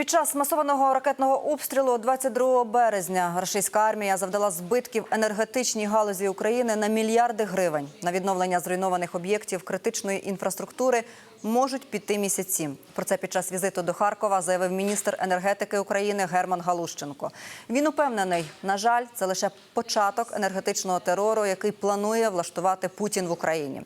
Під час масованого ракетного обстрілу 22 березня російська армія завдала збитків енергетичній галузі України на мільярди гривень. На відновлення зруйнованих об'єктів критичної інфраструктури можуть піти місяці. Про це під час візиту до Харкова заявив міністр енергетики України Герман Галущенко. Він упевнений, на жаль, це лише початок енергетичного терору, який планує влаштувати Путін в Україні.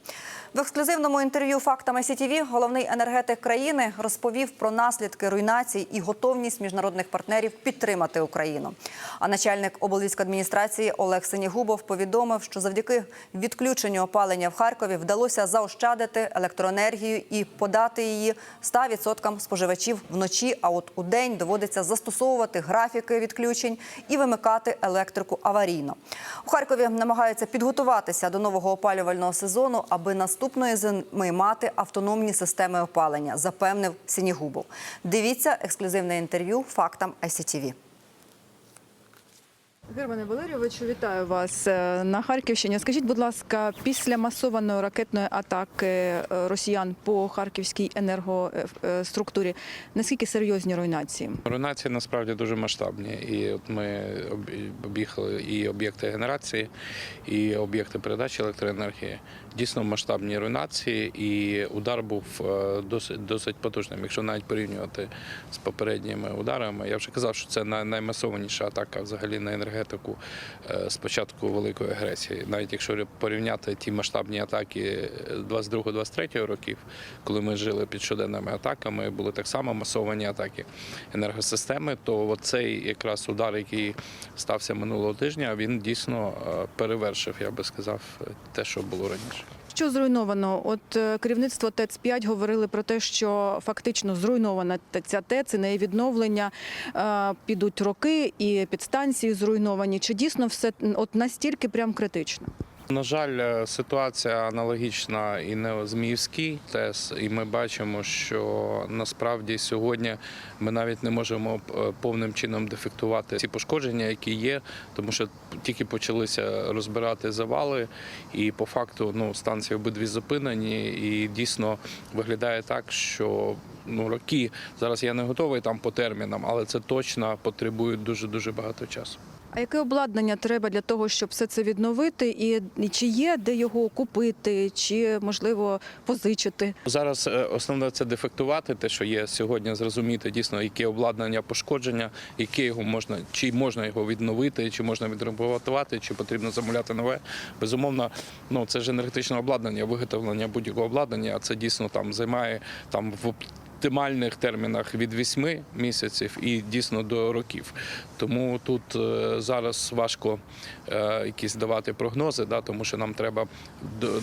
В ексклюзивному інтерв'ю фактами СІТІВІ головний енергетик країни розповів про наслідки руйнацій і готовність міжнародних партнерів підтримати Україну. А начальник облвійськадміністрації Олег Синігубов повідомив, що завдяки відключенню опалення в Харкові вдалося заощадити електроенергію і подати її 100% споживачів вночі. А от у день доводиться застосовувати графіки відключень і вимикати електрику аварійно. У Харкові намагаються підготуватися до нового опалювального сезону, аби наступної зими мати автономні системи опалення, запевнив Сінігубов. Дивіться ексклюзивне інтерв'ю фактам ICTV. Германе Валерійовичу, вітаю вас е, на Харківщині. Скажіть, будь ласка, після масованої ракетної атаки е, росіян по харківській енергоструктурі, наскільки серйозні руйнації? Руйнації насправді дуже масштабні, і от ми об'їхали і об'єкти генерації, і об'єкти передачі електроенергії. Дійсно масштабні руйнації, і удар був е, досить досить потужним. Якщо навіть порівнювати з попередніми ударами, я вже казав, що це наймасованіша атака взагалі на енергетику е, з початку великої агресії. Навіть якщо порівняти ті масштабні атаки 22-23 років, коли ми жили під щоденними атаками, були так само масовані атаки енергосистеми, то оцей якраз удар, який стався минулого тижня, він дійсно е, перевершив, я би сказав, те, що було раніше. Що зруйновано? От е, керівництво ТЕЦ 5 говорили про те, що фактично зруйнована ця ТЕЦ і неї відновлення е, підуть роки, і підстанції зруйновані. Чи дійсно все от настільки прям критично? На жаль, е, ситуація аналогічна і на Зміївській ТЕС, і ми бачимо, що насправді сьогодні ми навіть не можемо е, повним чином дефектувати ці пошкодження, які є, тому що тільки почалися розбирати завали, і по факту ну, станції обидві зупинені, і дійсно виглядає так, що ну роки зараз я не готовий там по термінам, але це точно потребує дуже дуже багато часу. А яке обладнання треба для того, щоб все це відновити? І, чи є де його купити, чи можливо позичити? Зараз е, основне це дефектувати, те, що є сьогодні, зрозуміти дійсно, яке обладнання пошкодження, яке його можна, чи можна його відновити, чи можна відремонтувати, чи потрібно замовляти нове. Безумовно, ну це ж енергетичне обладнання, виготовлення будь-якого обладнання. Це дійсно там займає там в оптимальних термінах від 8 місяців і дійсно до років. Тому тут е, зараз важко е, якісь давати прогнози, да, тому що нам треба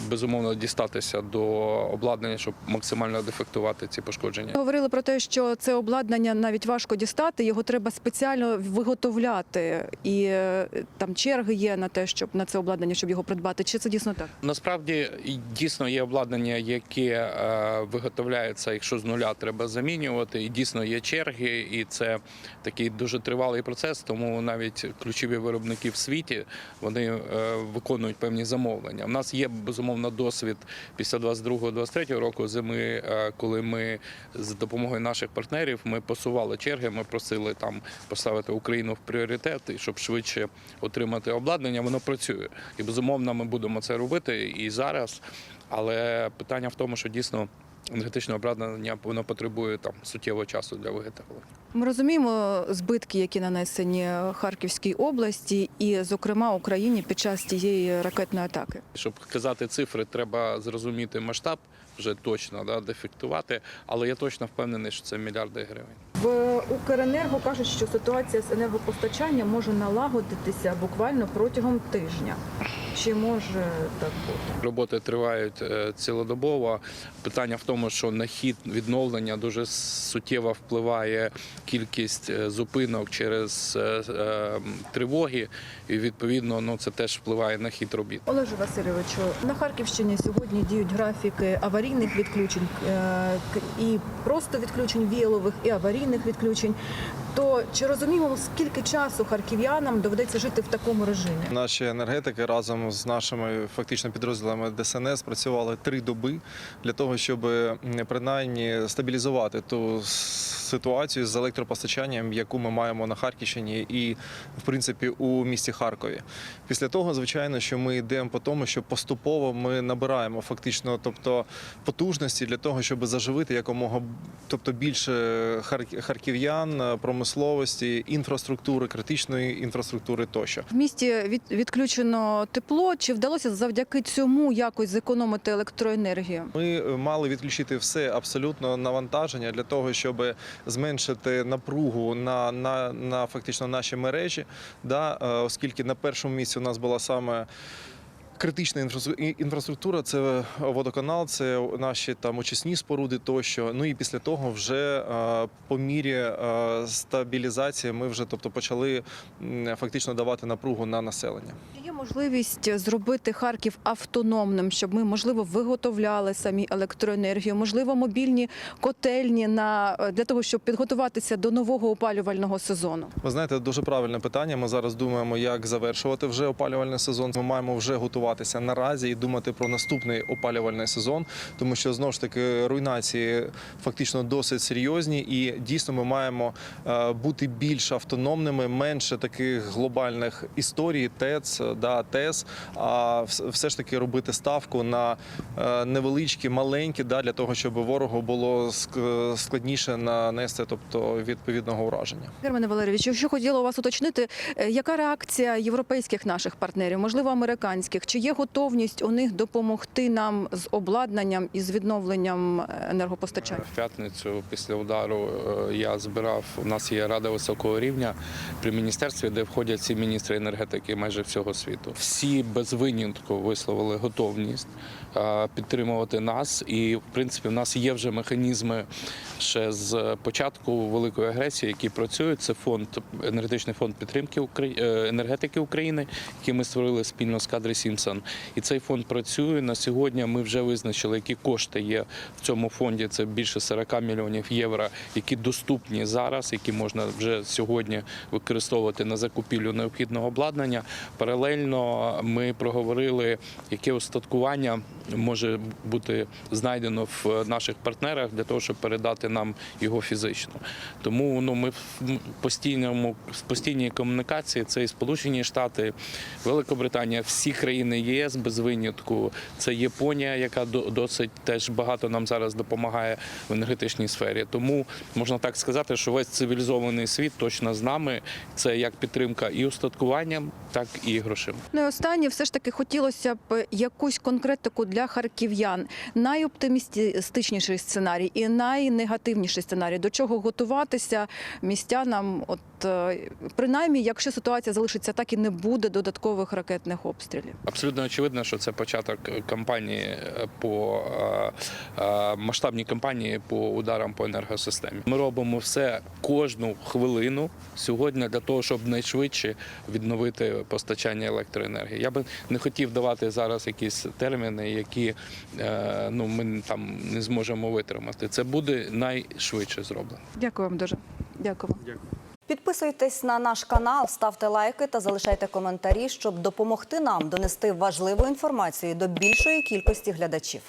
безумовно дістатися до обладнання, щоб максимально дефектувати ці пошкодження. Говорили про те, що це обладнання навіть важко дістати, його треба спеціально виготовляти, і е, там черги є на те, щоб на це обладнання, щоб його придбати. Чи це дійсно так? Насправді дійсно є обладнання, яке виготовляється, якщо з нуля треба замінювати. І дійсно є черги, і це такий дуже тривалий процес. Тому навіть ключові виробники в світі вони е, виконують певні замовлення. У нас є безумовно досвід після 22-23 року зими, е, коли ми з допомогою наших партнерів ми посували черги. Ми просили там поставити Україну в пріоритет, і щоб швидше отримати обладнання. Воно працює, і безумовно ми будемо це робити і зараз. Але питання в тому, що дійсно енергетичне обладнання воно потребує там суттєвого часу для виготовлення. Ми розуміємо збитки, які нанесені Харківській області, і, зокрема, Україні під час тієї ракетної атаки. Щоб казати цифри, треба зрозуміти масштаб вже точно да, дефектувати, але я точно впевнений, що це мільярди гривень. В Укренерго кажуть, що ситуація з енергопостачанням може налагодитися буквально протягом тижня. Чи може так бути? Роботи тривають е, цілодобово. Питання в тому, що на хід відновлення дуже суттєво впливає кількість е, зупинок через е, тривоги, і відповідно ну це теж впливає на хід робіт. Олеже Васильовичу, на Харківщині сьогодні діють графіки аварійних відключень е, і просто відключень віялових, і аварійних відключень. То чи розуміємо, скільки часу харків'янам доведеться жити в такому режимі? Наші енергетики разом з нашими фактично підрозділами ДСНС працювали три доби для того, щоб принаймні стабілізувати ту ситуацію з електропостачанням, яку ми маємо на Харківщині і, в принципі, у місті Харкові. Після того, звичайно, що ми йдемо по тому, що поступово ми набираємо фактично, тобто потужності для того, щоб заживити якомога тобто більше хар- харків'ян, е, промисловості, інфраструктури, критичної інфраструктури тощо. В місті від, відключено тепло. Чи вдалося завдяки цьому якось зекономити електроенергію? Ми е, мали відключити все абсолютно навантаження для того, щоб зменшити напругу на, на, на фактично наші мережі, да, е, оскільки на першому місці у нас була саме. Критична інфраструк- інфраструктура це водоканал, це наші там очисні споруди тощо. Ну і після того, вже е, по мірі е, стабілізації, ми вже тобто почали фактично давати напругу на населення. Можливість зробити Харків автономним, щоб ми можливо виготовляли самі електроенергію, можливо, мобільні котельні на для того, щоб підготуватися до нового опалювального сезону. Ви знаєте, дуже правильне питання. Ми зараз думаємо, як завершувати вже опалювальний сезон. Ми маємо вже готуватися наразі і думати про наступний опалювальний сезон, тому що знову ж таки руйнації фактично досить серйозні, і дійсно ми маємо е, бути більш автономними, менше таких глобальних історій, ТЕЦ, да, ТЕС, а все ж таки робити ставку на е, невеличкі, маленькі, да, для того, щоб ворогу було ск- складніше нанести, тобто відповідного ураження. Германе Валерійович, якщо хотіла у вас уточнити, е, яка реакція європейських наших партнерів, можливо, американських, чи є готовність у них допомогти нам з обладнанням і з відновленням е, енергопостачання? В п'ятницю після удару я збирав. У нас є рада високого рівня при міністерстві, де входять всі міністри енергетики майже всього світу. Всі без винятку висловили готовність підтримувати нас. І в принципі, в нас є вже механізми ще з початку великої агресії, які працюють. Це фонд енергетичний фонд підтримки е, енергетики України, який ми створили спільно з кадри Сімсон. І цей фонд працює на сьогодні. Ми вже визначили, які кошти є в цьому фонді. Це більше 40 мільйонів євро, які доступні зараз, які можна вже сьогодні використовувати на закупівлю необхідного обладнання. Паралельно ми проговорили, яке остаткування може бути знайдено в наших партнерах для того, щоб передати нам його фізично. Тому ну ми в постійному в постійній комунікації. Це і Сполучені Штати, Великобританія, всі країни ЄС без винятку. Це Японія, яка до- досить теж багато нам зараз допомагає в енергетичній сфері. Тому можна так сказати, що весь цивілізований світ точно з нами. Це як підтримка і устаткуванням, так і грошима. Ну і останнє, все ж таки хотілося б якусь конкретику для харків'ян. Найоптимістичніший сценарій і найнегативніший сценарій. До чого готуватися містянам? От е, принаймні, якщо ситуація залишиться так і не буде додаткових ракетних обстрілів. Абсолютно очевидно, що це початок кампанії по е, е, масштабній кампанії по ударам по енергосистемі. Ми робимо все кожну хвилину сьогодні для того, щоб найшвидше відновити постачання електроенергії. Я би не хотів давати зараз якісь терміни, які е, ну ми там не зможемо витримати. Це буде найшвидше зроблено. Дякую вам дуже. Дякую. Дякую. Підписуйтесь на наш канал, ставте лайки та залишайте коментарі, щоб допомогти нам донести важливу інформацію до більшої кількості глядачів.